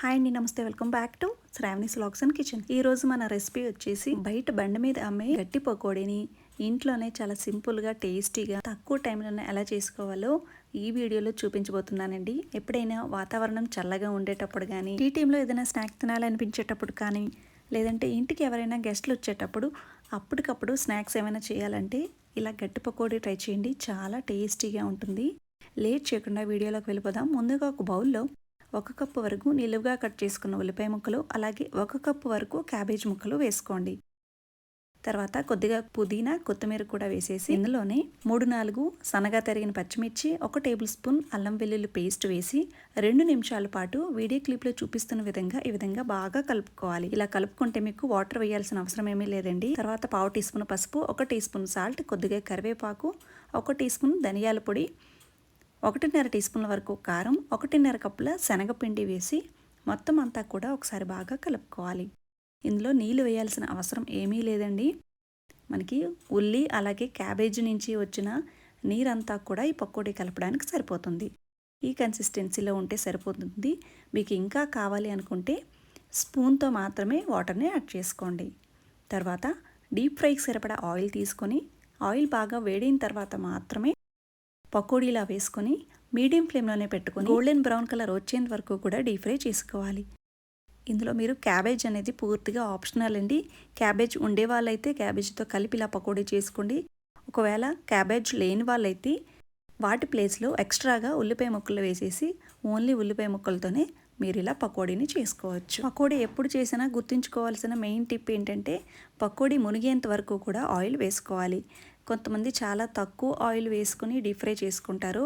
Hi అండి నమస్తే. Welcome back to Sravani vlogs and kitchen. ఈ రోజు మన రెసిపీ వచ్చేసి బయట బండి మీద అమ్మే గట్టి పకోడీని. ఇంట్లోనే చాలా సింపుల్గా టేస్టీగా తక్కువ టైంలోనే ఎలా చేసుకోవాలో ఈ వీడియోలో చూపించబోతున్నానండి. ఎప్పుడైనా వాతావరణం చల్లగా ఉండేటప్పుడు కానీ ఈ టైంలో ఏదైనా స్నాక్స్ తినాలనిపించేటప్పుడు కానీ లేదంటే ఇంటికి ఎవరైనా గెస్ట్లు వచ్చేటప్పుడు అప్పటికప్పుడు స్నాక్స్ ఏమైనా చేయాలంటే ఇలా గట్టి పకోడీ ట్రై చేయండి. చాలా టేస్టీగా ఉంటుంది. లేట్ చేయకుండా వీడియోలోకి వెళ్ళిపోదాం. ముందుగా ఒక బౌల్లో ఒక కప్పు వరకు నిలువుగా కట్ చేసుకున్న ఉల్లిపాయ ముక్కలు అలాగే ఒక కప్పు వరకు క్యాబేజ్ ముక్కలు వేసుకోండి. తర్వాత కొద్దిగా పుదీనా కొత్తిమీర కూడా వేసేసి ఇందులోనే మూడు నాలుగు సన్నగా తరిగిన పచ్చిమిర్చి ఒక టేబుల్ స్పూన్ అల్లం వెల్లుల్లి పేస్ట్ వేసి రెండు నిమిషాల పాటు వీడియో క్లిప్లో చూపిస్తున్న విధంగా ఈ విధంగా బాగా కలుపుకోవాలి. ఇలా కలుపుకుంటే మీకు వాటర్ వేయాల్సిన అవసరం ఏమీ లేదండి. తర్వాత పావు టీ స్పూన్ పసుపు ఒక టీ స్పూన్ సాల్ట్ కొద్దిగా కరివేపాకు ఒక టీ స్పూన్ ధనియాల పొడి ఒకటిన్నర టీ స్పూన్ల వరకు కారం ఒకటిన్నర కప్పుల శనగపిండి వేసి మొత్తం అంతా కూడా ఒకసారి బాగా కలుపుకోవాలి. ఇందులో నీళ్ళు వేయాల్సిన అవసరం ఏమీ లేదండి. మనకి ఉల్లి అలాగే క్యాబేజీ నుంచి వచ్చిన నీరంతా కూడా ఈ పకోడీ కలపడానికి సరిపోతుంది. ఈ కన్సిస్టెన్సీలో ఉంటే సరిపోతుంది. మీకు ఇంకా కావాలి అనుకుంటే స్పూన్తో మాత్రమే వాటర్ని యాడ్ చేసుకోండి. తర్వాత డీప్ ఫ్రైకి సరిపడా ఆయిల్ తీసుకొని ఆయిల్ బాగా వేడిన తర్వాత మాత్రమే పకోడీలా వేసుకొని మీడియం ఫ్లేమ్లోనే పెట్టుకొని గోల్డెన్ బ్రౌన్ కలర్ వచ్చేంత వరకు కూడా డీప్ ఫ్రై చేసుకోవాలి. ఇందులో మీరు క్యాబేజ్ అనేది పూర్తిగా ఆప్షనల్ అండి. క్యాబేజ్ ఉండే వాళ్ళైతే క్యాబేజ్తో కలిపి ఇలా పకోడీ చేసుకోండి. ఒకవేళ క్యాబేజ్ లేని వాళ్ళైతే వాటి ప్లేస్లో ఎక్స్ట్రాగా ఉల్లిపాయ ముక్కలు వేసేసి ఓన్లీ ఉల్లిపాయ ముక్కలతోనే మీరు ఇలా పకోడీని చేసుకోవచ్చు. పకోడీ ఎప్పుడు చేసినా గుర్తుంచుకోవాల్సిన మెయిన్ టిప్ ఏంటంటే పకోడీ మునిగేంత వరకు కూడా ఆయిల్ వేసుకోవాలి. కొంతమంది చాలా తక్కువ ఆయిల్ వేసుకుని డీప్ ఫ్రై చేసుకుంటారు.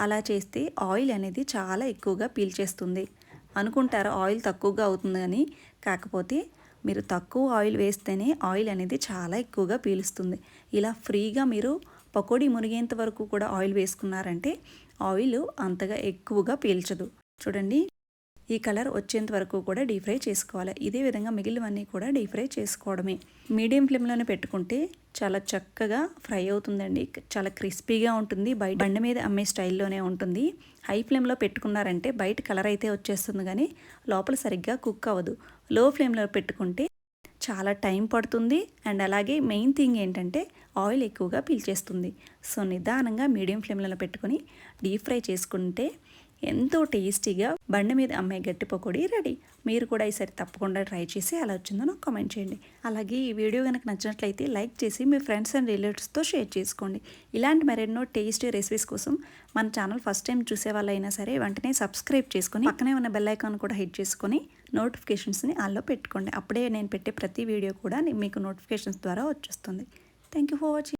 అలా చేస్తే ఆయిల్ అనేది చాలా ఎక్కువగా పీల్చేస్తుంది అనుకుంటారు ఆయిల్ తక్కువగా అవుతుందని కాకపోతే మీరు తక్కువ ఆయిల్ వేస్తేనే ఆయిల్ అనేది చాలా ఎక్కువగా పీలుస్తుంది. ఇలా ఫ్రీగా మీరు పకోడీ మునిగేంత వరకు కూడా ఆయిల్ వేసుకున్నారంటే ఆయిల్ అంతగా ఎక్కువగా పీల్చదు. చూడండి. ఈ కలర్ వచ్చేంత వరకు కూడా డీప్ ఫ్రై చేసుకోవాలి. ఇదే విధంగా మిగిలినవన్నీ కూడా డీప్ ఫ్రై చేసుకోవడమే. మీడియం ఫ్లేమ్లోనే పెట్టుకుంటే చాలా చక్కగా ఫ్రై అవుతుందండి. చాలా క్రిస్పీగా ఉంటుంది. బయట బండి మీద అమ్మే స్టైల్లోనే ఉంటుంది. హై ఫ్లేమ్లో పెట్టుకున్నారంటే బయట కలర్ అయితే వచ్చేస్తుంది కానీ లోపల సరిగ్గా కుక్ అవ్వదు. లో ఫ్లేమ్లో పెట్టుకుంటే చాలా టైం పడుతుంది. అండ్ అలాగే మెయిన్ థింగ్ ఏంటంటే ఆయిల్ ఎక్కువగా పీల్చేస్తుంది. సో నిదానంగా మీడియం ఫ్లేమ్లో పెట్టుకొని డీప్ ఫ్రై చేసుకుంటే ఎంతో టేస్టీగా బండి మీద అమ్మే గట్టి పకోడీ రెడీ. మీరు కూడా ఈసారి తప్పకుండా ట్రై చేసి ఎలా వచ్చిందో నాకు కామెంట్ చేయండి. అలాగే ఈ వీడియో కనుక నచ్చినట్లయితే లైక్ చేసి మీ ఫ్రెండ్స్ అండ్ రిలేటివ్స్తో షేర్ చేసుకోండి. ఇలాంటి మరెన్నో టేస్టీ రెసిపీస్ కోసం మన ఛానల్ ఫస్ట్ టైం చూసే వాళ్ళైనా సరే వెంటనే సబ్స్క్రైబ్ చేసుకొని పక్కనే ఉన్న బెల్ ఐకాన్ కూడా హిట్ చేసుకొని నోటిఫికేషన్స్ని ఆల్లో పెట్టుకోండి. అప్పుడే నేను పెట్టే ప్రతి వీడియో కూడా మీకు నోటిఫికేషన్స్ ద్వారా వచ్చేస్తుంది. Thank you for watching